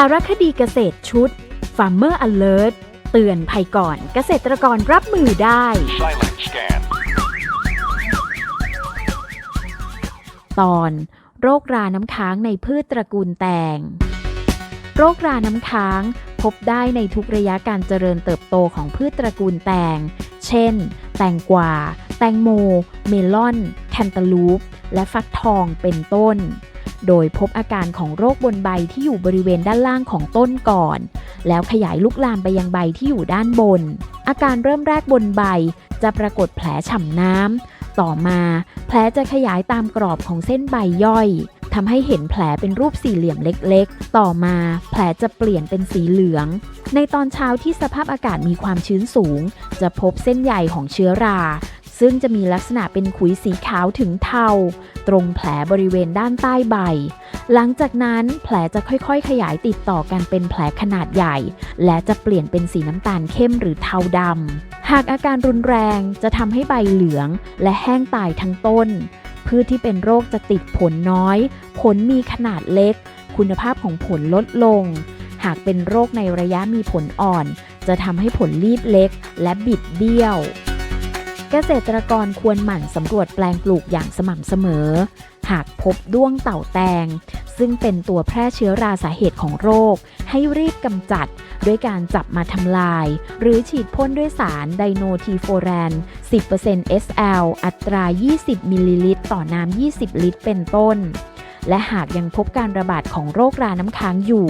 สารคดีเกษตรชุด Farmer Alert เตือนภัยก่อนเกษตรกรรับมือได้ Silent scan. ตอนโรคราน้ำค้างในพืชตระกูลแตง โรคราน้ำค้างพบได้ในทุกระยะการเจริญเติบโตของพืชตระกูลแตง เช่น แตงกวา แตงโม เมลอน แคนตาลูป และฟักทองเป็นต้น โดยพบอาการของโรคบนใบที่อยู่บริเวณด้านล่างของต้นก่อน แล้วขยายลุกลามไปยังใบที่อยู่ด้านบน อาการเริ่มแรกบนใบ จะปรากฏแผลฉ่ำน้ำ ต่อมา แผลจะขยายตามกรอบของเส้นใบย่อยทำให้เห็นแผลเป็นรูปสี่เหลี่ยมเล็กๆ ต่อมา แผลจะเปลี่ยนเป็นสีเหลือง ในตอนเช้าที่สภาพอากาศมีความชื้นสูง จะพบเส้นใยของเชื้อรา ซึ่งจะมีลักษณะเป็นขุยสีขาวถึงเทา ตรงแผลบริเวณด้านใต้ใบ หลังจากนั้นแผลจะค่อยๆ ขยายติดต่อกันเป็นแผลขนาดใหญ่ และจะเปลี่ยนเป็นสีน้ำตาลเข้มหรือเทาดำ หากอาการรุนแรงจะทำให้ใบเหลืองและแห้งตายทั้งต้น พืชที่เป็นโรคจะติดผลน้อย ผลมีขนาดเล็ก คุณภาพของผลลดลง หากเป็นโรคในระยะมีผลอ่อน จะทำให้ผลรีบเล็กและบิดเบี้ยว เกษตรกรควรหมั่นสำรวจแปลงปลูกอย่างสม่ำเสมอ หากพบด้วงเต่าแตง ซึ่งเป็นตัวแพร่เชื้อราสาเหตุของโรค ให้รีบกำจัดด้วยการจับมาทำลาย หรือฉีดพ่นด้วยสารไดโนทีโฟแรน 10% SL อัตรา 20 มิลลิลิตร ต่อน้ำ 20 ลิตร เป็นต้น และหากยังพบการระบาดของโรคราน้ำค้างอยู่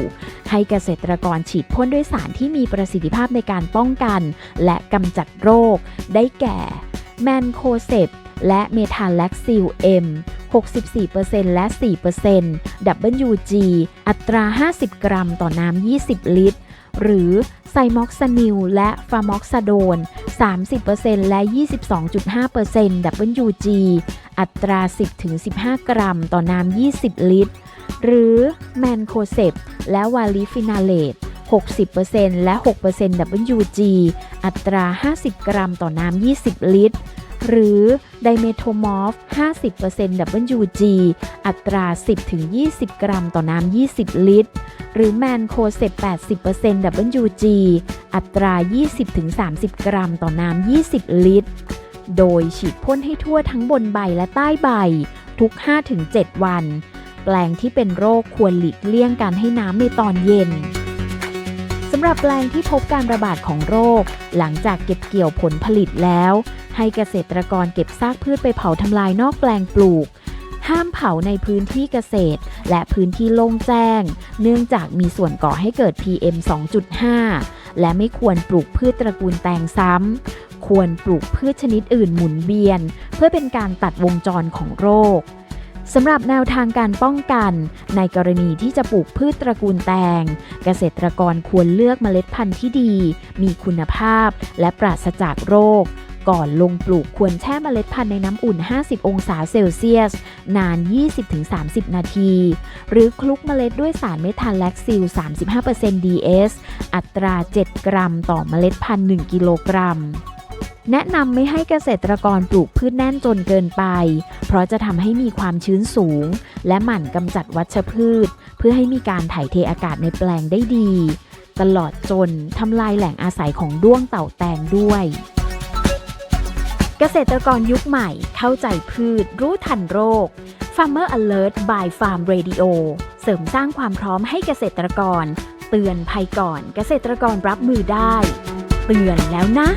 ให้เกษตรกรฉีดพ่นด้วยสารที่มีประสิทธิภาพในการป้องกัน และกำจัดโรค ได้แก่ แมนโคเซปและเมทานแล็กซิลเอ็ม64%และ 4% WG อัตรา 50 กรัมต่อน้ำ 20 ลิตร หรือไซม็อกซานิลและฟามอกซาโดน 30%และ 22.5% WG อัตรา 10-15 กรัมต่อน้ำ 20 ลิตร หรือแมนโคเซปและวาลิฟินาเลต 60%และ 6% WG อัตรา 50 กรัมต่อน้ำ 20 ลิตร หรือไดเมโทมอฟ 50% WG อัตรา 10-20 กรัมต่อน้ำ 20 ลิตร หรือแมนโคเซป80% WG อัตรา 20-30 กรัมต่อน้ำ 20 ลิตร โดยฉีดพ่นให้ทั่วทั้งบนใบและใต้ใบ ทุก 5-7 วัน แปลงที่เป็นโรคควรหลีกเลี่ยงการให้น้ำในตอนเย็นำหรับแปลงที่พบการระบาดของโรค หลังจากเก็บเกี่ยวผลผลิตแล้ว ให้เกษตรกรเก็บซากพืชไปเผาทำลายนอกแปลงปลูก ห้ามเผาในพื้นที่เกษตร และพื้นที่โล่งแจ้ง เนื่องจากมีส่วนก่อให้เกิด PM 2.5 และไม่ควรปลูกพืชตระกูลแตงซ้ำควรปลูกพืชชนิดอื่นหมุนเวียน เพื่อเป็นการตัดวงจรของโรค สำหรับแนวทางการป้องกัน ในกรณีที่จะปลูกพืชตระกูลแตง เกษตรกรควรเลือกเมล็ดพันธุ์ที่ดี มีคุณภาพ และปราศจากโรค ก่อนลงปลูกควรแช่เมล็ดพันธุ์ในน้ำอุ่น 50 องศาเซลเซียส นาน 20-30 นาที หรือคลุกเมล็ดด้วยสารเมทาแล็กซิล 35% DS อัตรา 7 กรัม ต่อเมล็ดพันธุ์ 1 กิโลกรัม แนะนำไม่ให้เกษตรกรปลูกพืชแน่นจนเกินไป เพราะจะทำให้มีความชื้นสูง และหมั่นกำจัดวัชพืช เพื่อให้มีการถ่ายเทอากาศในแปลงได้ดี ตลอดจนทำลายแหล่งอาศัยของด้วงเต่าแตงด้วยเกษตรกรยุคใหม่เข้าใจพืช รู้ทันโรค Farmer Alert by Farm Radio เสริมสร้างความพร้อมให้เกษตรกร เตือนภัยก่อนเกษตรกรรับมือได้ เตือนแล้วนะ